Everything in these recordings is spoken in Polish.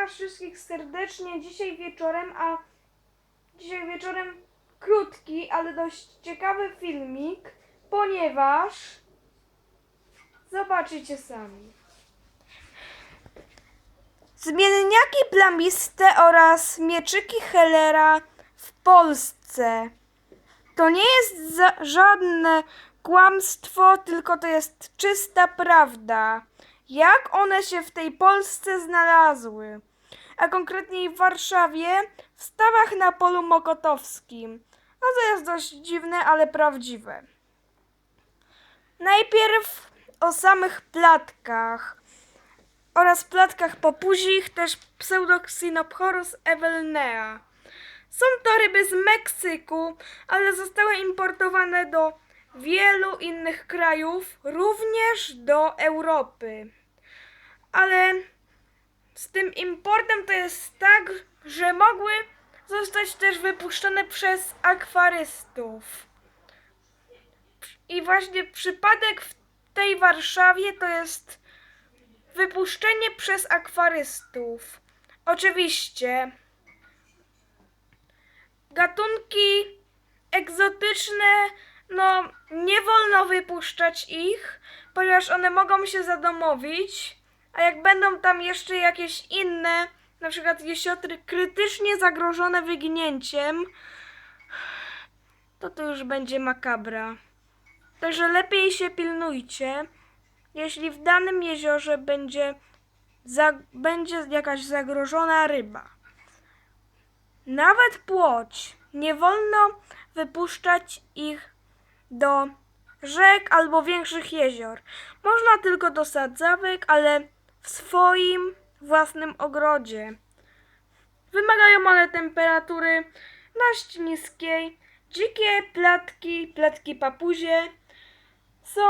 was wszystkich serdecznie dzisiaj wieczorem, a dzisiaj wieczorem krótki, ale dość ciekawy filmik, ponieważ zobaczycie sami. Zmienniaki plamiste oraz mieczyki Hellera w Polsce. To nie jest żadne kłamstwo, tylko to jest czysta prawda. Jak one się w tej Polsce znalazły? A konkretniej w Warszawie, w stawach na polu mokotowskim. No to jest dość dziwne, ale prawdziwe. Najpierw o samych platkach oraz platkach popuzich, też Pseudoxynopchorus evelnea. Są to ryby z Meksyku, ale zostały importowane do wielu innych krajów, również do Europy. Ale z tym importem to jest tak, że mogły zostać też wypuszczone przez akwarystów. I właśnie przypadek w tej Warszawie to jest wypuszczenie przez akwarystów. Oczywiście gatunki egzotyczne, no nie wolno wypuszczać ich, ponieważ one mogą się zadomowić, a jak będą tam jeszcze jakieś inne, na przykład jesiotry krytycznie zagrożone wyginięciem, to to już będzie makabra. Także lepiej się pilnujcie, jeśli w danym jeziorze będzie, za, będzie jakaś zagrożona ryba. Nawet płoć. Nie wolno wypuszczać ich do rzek albo większych jezior. Można tylko do sadzawek, ale w swoim własnym ogrodzie. Wymagają one temperatury dość niskiej. Dzikie platki, platki papuzie są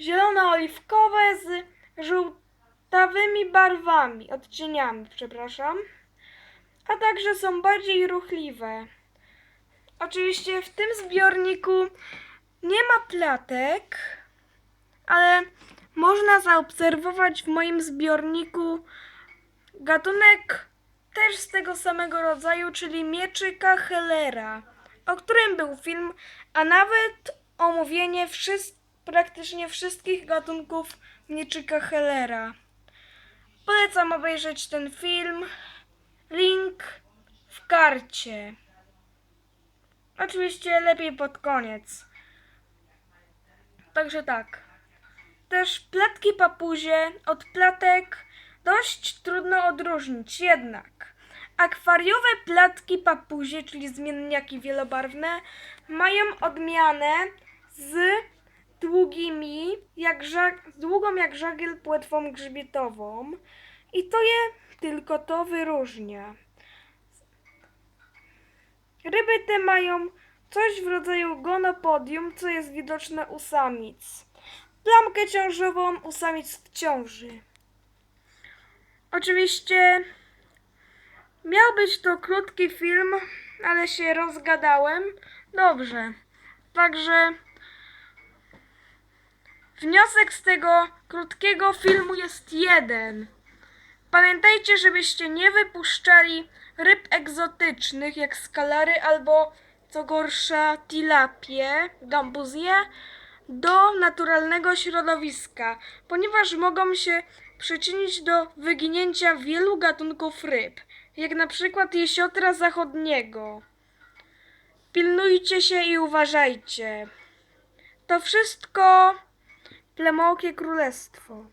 zielono-oliwkowe z żółtawymi barwami, odcieniami, przepraszam a także są bardziej ruchliwe. Oczywiście w tym zbiorniku nie ma platek, można zaobserwować w moim zbiorniku gatunek też z tego samego rodzaju, czyli mieczyka Hellera, o którym był film, a nawet omówienie wszys- praktycznie wszystkich gatunków mieczyka Hellera. Polecam obejrzeć ten film. Link w karcie. Oczywiście lepiej pod koniec. Także tak. Też platki papuzie od platek dość trudno odróżnić, jednak akwariowe platki papuzie, czyli zmienniaki wielobarwne, mają odmianę z długimi, jak żag- długą jak żagiel płetwą grzbietową i to je tylko to wyróżnia. Ryby te mają coś w rodzaju gonopodium, co jest widoczne u samic. Plamkę ciążową u samic w ciąży. Oczywiście miał być to krótki film, ale się rozgadałem. Dobrze. Także wniosek z tego krótkiego filmu jest jeden. Pamiętajcie, żebyście nie wypuszczali ryb egzotycznych jak skalary albo co gorsza tilapie, gambuzje do naturalnego środowiska, ponieważ mogą się przyczynić do wyginięcia wielu gatunków ryb, jak na przykład jesiotra zachodniego. Pilnujcie się i uważajcie. To wszystko Plemokie Królestwo.